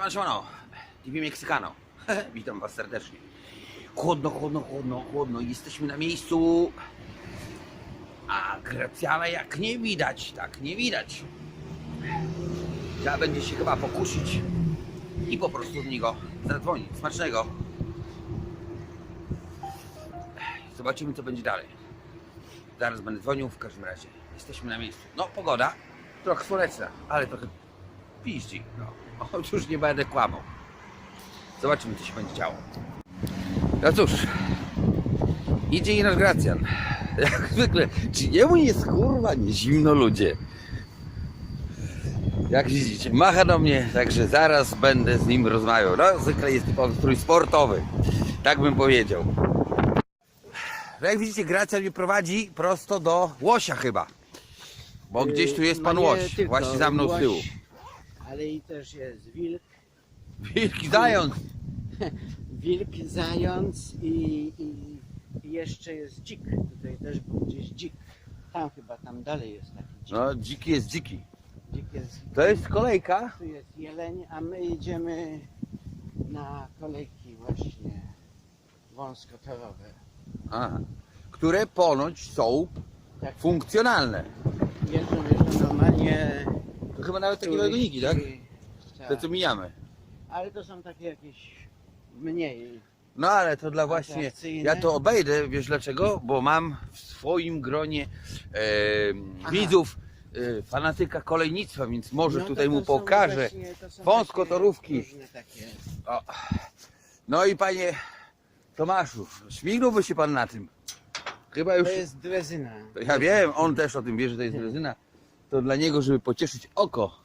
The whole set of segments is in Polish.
Siemano, siemano. TV Meksykano. Witam Was serdecznie. Chłodno, chłodno, chłodno, chłodno. Jesteśmy na miejscu. A Gracjana jak nie widać, tak nie widać. Trzeba będzie się chyba pokusić i po prostu do niego zadzwonić. Smacznego. Zobaczymy, co będzie dalej. Zaraz będę dzwonił, w każdym razie. Jesteśmy na miejscu. No, pogoda trochę słoneczna, ale trochę piździ. No, otóż nie będę kłamał. Zobaczymy, co się będzie działo. No cóż, idzie i nasz Gracjan. Jak zwykle, czy jemu jest kurwa nie zimno ludzie? Jak widzicie, macha do mnie, także zaraz będę z nim rozmawiał. No, zwykle jest typowy strój sportowy. Tak bym powiedział. No jak widzicie, Gracjan mnie prowadzi prosto do Łosia chyba. Bo gdzieś tu jest pan No nie Łoś, właśnie za mną z tyłu. Ale i też jest wilk, Wielki zając. wilk, zając i, i, i jeszcze jest dzik. Tutaj też był gdzieś dzik. Tam chyba, tam dalej jest taki dzik. No, dziki jest dziki. Dzik jest, To jest kolejka. tu jest jeleń, a my idziemy na kolejki właśnie wąskotorowe. Aha. Które ponoć są Tak, funkcjonalne. jeżdżą, jeżdżą normalnie. Chyba nawet takie turyści. wagoniki, tak? Tak. Te co mijamy. Ale to są takie jakieś mniej. No ale to dla właśnie. Atrakcyjne. Ja to obejdę, wiesz dlaczego? Bo mam w swoim gronie e, Aha. widzów e, fanatyka kolejnictwa, więc może No to tutaj to mu są pokażę. właśnie- to są wąskotorówki. takie różne takie. O. No i panie Tomaszu, śmignąłby się pan na tym. Chyba już. To jest drezyna. Ja wiem, on też o tym wie, że to jest rezyna. To dla niego, żeby pocieszyć oko.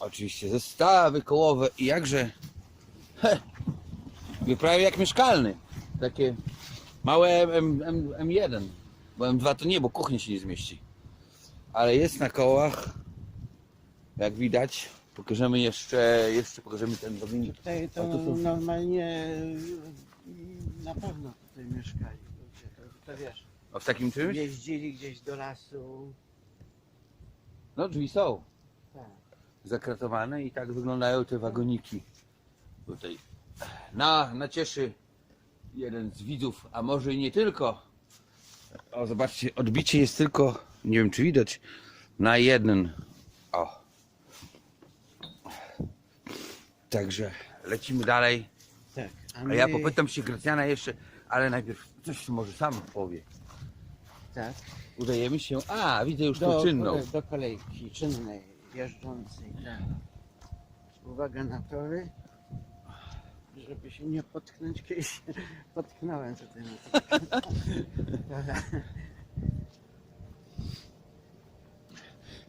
Oczywiście zestawy kołowe i jakże he, prawie jak mieszkalny. Takie małe M, M, M1. Bo M2 to nie, bo kuchnia się nie zmieści. Ale jest na kołach. Jak widać. Pokażemy jeszcze, jeszcze pokażemy ten wagonik. Tutaj to, A to są- normalnie na pewno tutaj mieszkali. To, to wiesz, O, w takim czymś? jeździli gdzieś do lasu. No drzwi są. Tak. zakratowane i tak wyglądają te wagoniki. Tutaj na, nacieszy jeden z widzów, a może i nie tylko. O, zobaczcie, odbicie jest tylko, nie wiem czy widać, na jeden. O. Także lecimy dalej. tak. A ja popytam się Gracjana jeszcze, ale najpierw coś tu może sam powie. Tak, Udajemy się. A, widzę już tą do, czynną. do kolejki czynnej, jeżdżącej. Tak. Uwaga na tory. Żeby się nie potknąć, kiedyś się potknąłem tutaj na Dobra.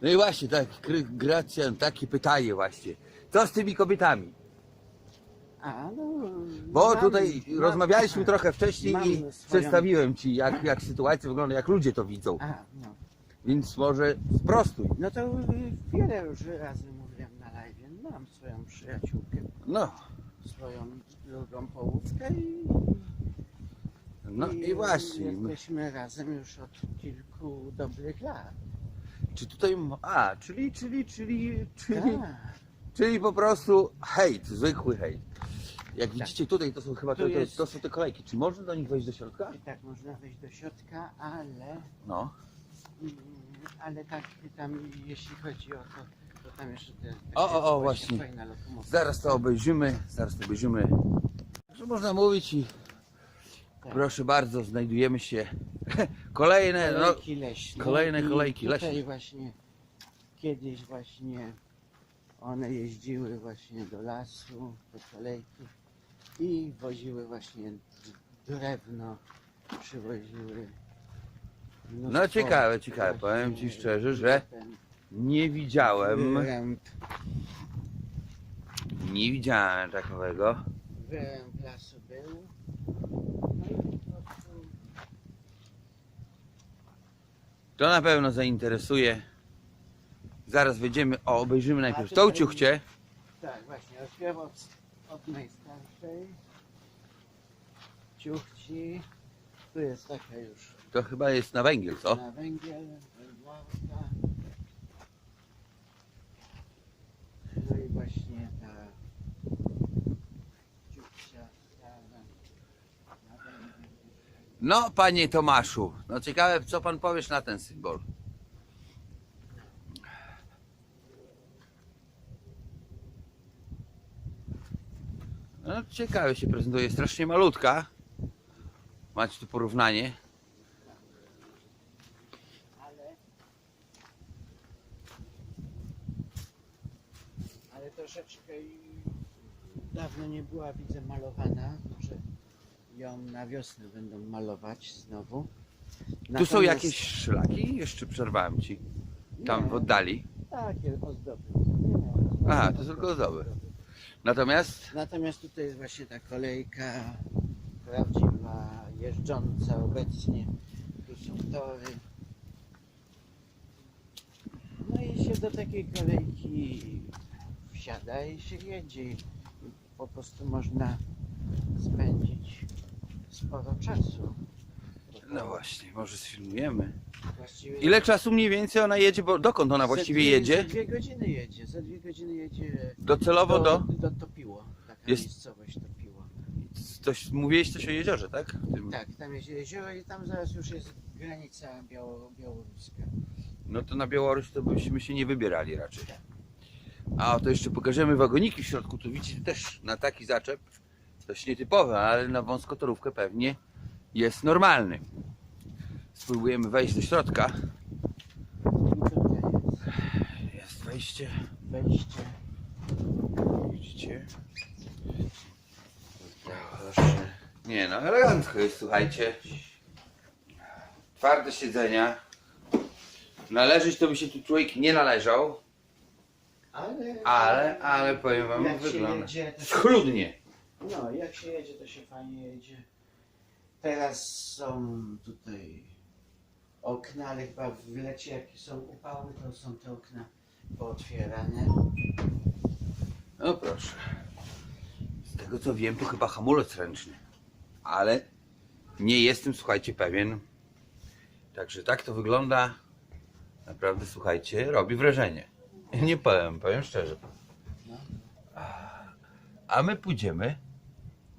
No i właśnie, tak, Gry- Gracjan, takie pytanie właśnie. Co z tymi kobietami? A, no, Bo mam- tutaj mam- rozmawialiśmy trochę wcześniej mam i swoją- przedstawiłem Ci, jak, jak sytuacja wygląda, jak ludzie to widzą. A, no. Więc może sprostuj. No to y, wiele już razy mówiłem na live. Mam swoją przyjaciółkę, No, swoją drugą połówkę i, no i właśnie. Jesteśmy razem już od kilku dobrych lat. Czy tutaj. m- A, czyli, czyli, czyli, czyli, Tak. czyli po prostu hejt, zwykły hejt. Jak widzicie tutaj, to są chyba Tu to, to, jest- to są te kolejki. Czy można do nich wejść do środka? Tak można wejść do środka, ale, No. mm, ale tak tam jeśli chodzi o to, to tam jeszcze te, O, o, o, właśnie fajna. Zaraz to obejrzymy, zaraz to obejrzymy. Że można mówić i Tak. proszę bardzo, znajdujemy się. Kolejne, no, Kolejki leśne. kolejne I kolejki tutaj leśne. właśnie kiedyś właśnie one jeździły właśnie do lasu, do kolejki i woziły właśnie drewno, przywoziły. No mnóstwo ciekawe, ciekawe. właśnie Powiem Ci szczerze, że ten nie widziałem, Wyręb, nie widziałem takowego. wyręb lasu był. No i po prostu To na pewno zainteresuje. Zaraz wejdziemy, o, obejrzymy najpierw tą ciuchcię. Tak, właśnie, otwieram od, od tej ciuchci. Tu jest taka już. To chyba jest na węgiel, co? Na węgiel, wędławka. No i właśnie ta ciuchcia. ta. No, panie Tomaszu, no ciekawe, co pan powiesz na ten symbol. No, ciekawe się prezentuje, strasznie malutka. Macie tu porównanie. Ale... Ale troszeczkę dawno nie była, widzę, malowana. Może ją na wiosnę będą malować znowu. Tu są Natomiast- jakieś szlaki? Jeszcze przerwałem ci. Tam Nie, w oddali. Takie ozdoby. Nie, Aha, to tylko ozdoby. Natomiast Natomiast tutaj jest właśnie ta kolejka prawdziwa, jeżdżąca obecnie. Tu są tory. No i się do takiej kolejki wsiada i się jedzie. I po prostu można spędzić sporo czasu. No właśnie, może sfilmujemy. Właściwie Ile czasu mniej więcej ona jedzie, bo dokąd ona właściwie dwie- jedzie? Za dwie godziny jedzie. Za dwie godziny jedzie Docelowo do... do Topiło. Taka Jest- miejscowość Topiło. Coś, mówiłeś coś o jeziorze, tak? W tym- Tak, tam jest jezioro i tam zaraz już jest granica biało, białoruska. No to na Białoruś to byśmy się nie wybierali raczej. A to jeszcze pokażemy wagoniki w środku. Tu widzicie też na taki zaczep. Dość nietypowe, ale na wąskotorówkę pewnie jest normalny. Spróbujemy wejść do środka. Jest wejście. wejście. Widzicie? Nie no, elegancko jest, słuchajcie. Twarde siedzenia. Należeć to by się tu człowiek nie należał, Ale, ale, ale powiem wam, jak wygląda. jedzie, Schludnie. no, jak się jedzie, to się fajnie jedzie. Teraz są tutaj okna, ale chyba w lecie, jakie są upały, to są te okna pootwierane. No proszę. Z tego co wiem, to chyba hamulec ręczny. Ale nie jestem, słuchajcie, pewien. Także tak to wygląda. Naprawdę, słuchajcie, robi wrażenie. Nie powiem, powiem szczerze. A my pójdziemy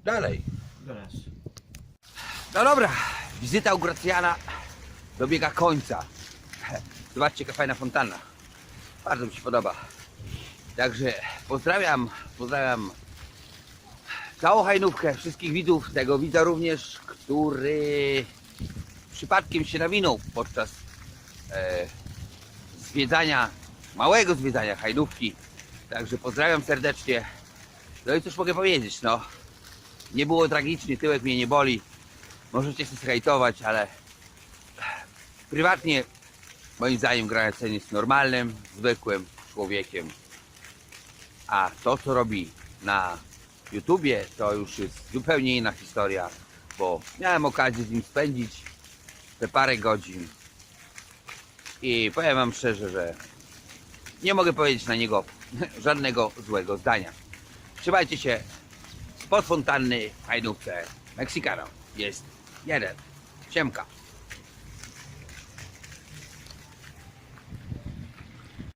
dalej. Teraz. No dobra, wizyta u Gracjana dobiega końca. Zobaczcie, jaka fajna fontanna. Bardzo mi się podoba. Także pozdrawiam, pozdrawiam całą hajnówkę, wszystkich widzów, tego widza również, który przypadkiem się nawinął podczas e, zwiedzania, małego zwiedzania hajnówki. Także pozdrawiam serdecznie. No i cóż mogę powiedzieć, no. Nie było tragicznie, tyłek mnie nie boli. Możecie się hejtować, ale prywatnie moim zdaniem Granacen jest normalnym, zwykłym człowiekiem. A to co robi na YouTubie to już jest zupełnie inna historia, bo miałem okazję z nim spędzić te parę godzin i powiem wam szczerze, że nie mogę powiedzieć na niego żadnego złego zdania. Trzymajcie się spod fontanny w Hajdówce Meksykano. Jest jeden. Siemka.